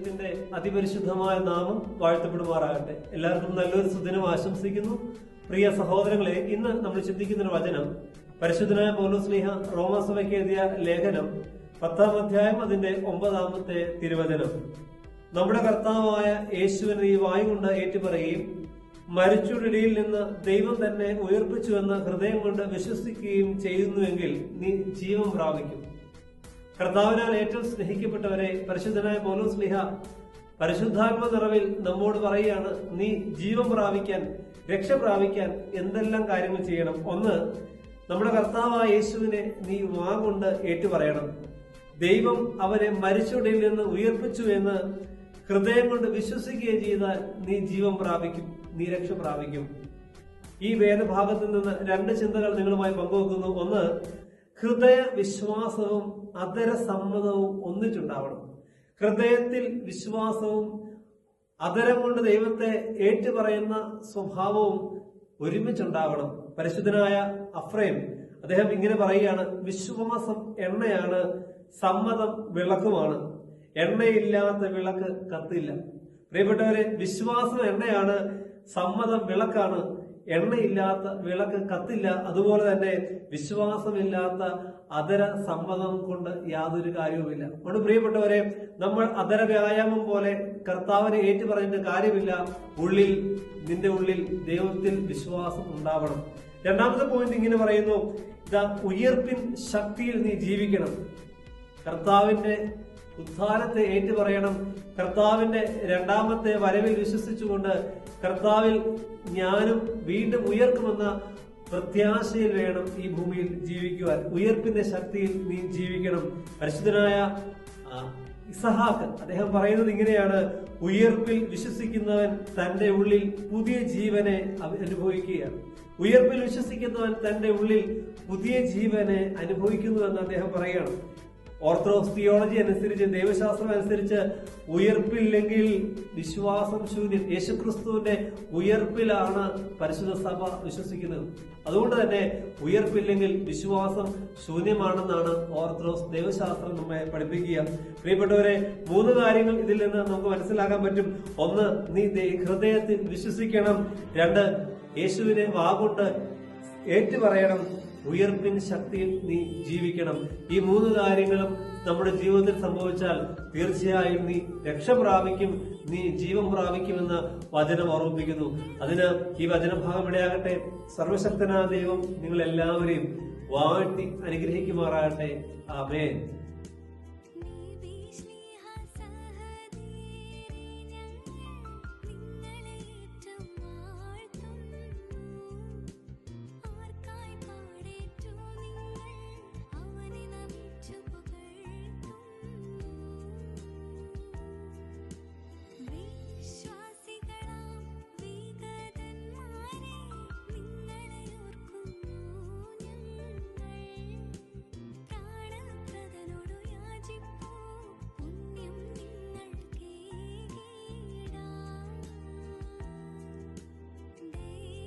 ദൈവത്തിന്റെ അതിപരിശുദ്ധമായ നാമം വാഴ്ത്തപ്പെടുമാറാകട്ടെ. എല്ലാവർക്കും നല്ലൊരു സുദിനം ആശംസിക്കുന്നു. പ്രിയ സഹോദരങ്ങളെ ഇന്ന് നമ്മൾ ചിന്തിക്കുന്ന ഒരു വചനം. പരിശുദ്ധനായ പൗലോസ്ലിഹ റോമാസഭയ്ക്ക് എഴുതിയ ലേഖനം പത്താം അധ്യായം അതിന്റെ ഒമ്പതാമത്തെ തിരുവചനം. നമ്മുടെ കർത്താവായ യേശുവിനെ ഈ വായു കൊണ്ട് ഏറ്റുപറയുകയും മരിച്ചുടലിയിൽ നിന്ന് ദൈവം തന്നെ ഉയർപ്പിച്ചുവെന്ന് ഹൃദയം കൊണ്ട് വിശ്വസിക്കുകയും ചെയ്യുന്നുവെങ്കിൽ നീ ജീവൻ പ്രാപിക്കും. കർത്താവിനാൽ ഏറ്റവും സ്നേഹിക്കപ്പെട്ടവരെ പരിശുദ്ധനായ പൗലോസ് സ്നേഹ പരിശുദ്ധാത്മ നിറവിൽ നമ്മോട് പറയുകയാണ് നീ ജീവൻ പ്രാപിക്കാൻ രക്ഷ പ്രാപിക്കാൻ എന്തെല്ലാം കാര്യങ്ങൾ ചെയ്യണം? ഒന്ന് നമ്മുടെ കർത്താവായ യേശുവിനെ നീ വാ കൊണ്ട് ഏറ്റുപറയണം. ദൈവം അവനെ മരിച്ചുടയിൽ നിന്ന് ഉയർപ്പിച്ചു എന്ന് ഹൃദയം കൊണ്ട് വിശ്വസിക്കുകയും ചെയ്താൽ നീ ജീവൻ പ്രാപിക്കും നീ രക്ഷ പ്രാപിക്കും. ഈ വേദഭാഗത്തിൽ നിന്ന് രണ്ട് ചിന്തകൾ നിങ്ങളുമായി പങ്കുവെക്കുന്നു. ഒന്ന് ഹൃദയ വിശ്വാസവും അതര സമ്മതവും ഒന്നിച്ചുണ്ടാവണം. ഹൃദയത്തിൽ വിശ്വാസവും അതരം കൊണ്ട് ദൈവത്തെ ഏറ്റുപറയുന്ന സ്വഭാവവും ഒരുമിച്ചുണ്ടാവണം. പരിശുദ്ധനായ അഫ്രൈം അദ്ദേഹം ഇങ്ങനെ പറയുകയാണ് വിശ്വാസം എണ്ണയാണ് സമ്മതം വിളക്കുമാണ്. എണ്ണയില്ലാത്ത വിളക്ക് കത്തില്ല. പ്രിയപ്പെട്ടവരെ വിശ്വാസം എണ്ണയാണ് സമ്മതം വിളക്കാണ്. എണ്ണയില്ലാത്ത വിളക്ക് കത്തില്ല അതുപോലെ തന്നെ വിശ്വാസമില്ലാത്ത അതര സമ്മതം കൊണ്ട് യാതൊരു കാര്യവുമില്ല. അതുകൊണ്ട് പ്രിയപ്പെട്ടവരെ നമ്മൾ അതര വ്യായാമം പോലെ കർത്താവിനെ ഏറ്റു പറഞ്ഞിട്ട് കാര്യമില്ല. ഉള്ളിൽ നിന്റെ ഉള്ളിൽ ദൈവത്തിൽ വിശ്വാസം ഉണ്ടാവണം. രണ്ടാമത്തെ പോയിന്റ് ഇങ്ങനെ പറയുന്നു ഇതാ ഉയർപ്പിൻ ശക്തിയിൽ നീ ജീവിക്കണം. കർത്താവിന്റെ ഉദ്ധാനത്തെ ഏറ്റു പറയണം കർത്താവിന്റെ രണ്ടാമത്തെ വരവിൽ വിശ്വസിച്ചുകൊണ്ട് കർത്താവിൽ ഞാനും വീണ്ടും ഉയർക്കുമെന്ന പ്രത്യാശയിൽ വേണം ഈ ഭൂമിയിൽ ജീവിക്കുവാൻ. ഉയർപ്പിന്റെ ശക്തിയിൽ നീ ജീവിക്കണം. പരിശുദ്ധനായ ഇസഹാക്ക് അദ്ദേഹം പറയുന്നത് ഇങ്ങനെയാണ്. ഉയർപ്പിൽ വിശ്വസിക്കുന്നവൻ തന്റെ ഉള്ളിൽ പുതിയ ജീവനെ അനുഭവിക്കുകയാണ്. ഉയർപ്പിൽ വിശ്വസിക്കുന്നവൻ തന്റെ ഉള്ളിൽ പുതിയ ജീവനെ അനുഭവിക്കുന്നുവെന്ന് അദ്ദേഹം പറയുകയാണ്. ഓർത്തഡോക്സ് തിയോളജി അനുസരിച്ച് ദൈവശാസ്ത്രം അനുസരിച്ച് ഉയർപ്പില്ലെങ്കിൽ വിശ്വാസം ശൂന്യം. യേശുക്രിസ്തുവിന്റെ ഉയർപ്പിലാണ് പരിശുദ്ധ സഭ വിശ്വസിക്കുന്നത്. അതുകൊണ്ട് തന്നെ ഉയർപ്പില്ലെങ്കിൽ വിശ്വാസം ശൂന്യമാണെന്നാണ് ഓർത്തഡോക്സ് ദൈവശാസ്ത്രം നമ്മെ പഠിപ്പിക്കുക. പ്രിയപ്പെട്ടവരെ മൂന്ന് കാര്യങ്ങൾ ഇതിൽ നിന്ന് നമുക്ക് മനസ്സിലാക്കാൻ പറ്റും. ഒന്ന് നീ ഹൃദയത്തിൽ വിശ്വസിക്കണം. രണ്ട് യേശുവിനെ വാഗുണ്ട് ഏറ്റുപറയണം. ഉയർപ്പിൻ ശക്തിയിൽ നീ ജീവിക്കണം. ഈ മൂന്ന് കാര്യങ്ങളും നമ്മുടെ ജീവിതത്തിൽ സംഭവിച്ചാൽ തീർച്ചയായും നീ രക്ഷ പ്രാപിക്കും. നീ ജീവൻ പ്രാപിക്കുമെന്ന് വചനം ഓർമ്മിപ്പിക്കുന്നു. അതിന് ഈ വചനഭാഗം ഇടയാകട്ടെ സർവശക്തനായ ദൈവം നിങ്ങൾ എല്ലാവരെയും വാഴ്ത്തി അനുഗ്രഹിക്കുമാറാകട്ടെ. ആമേൻ.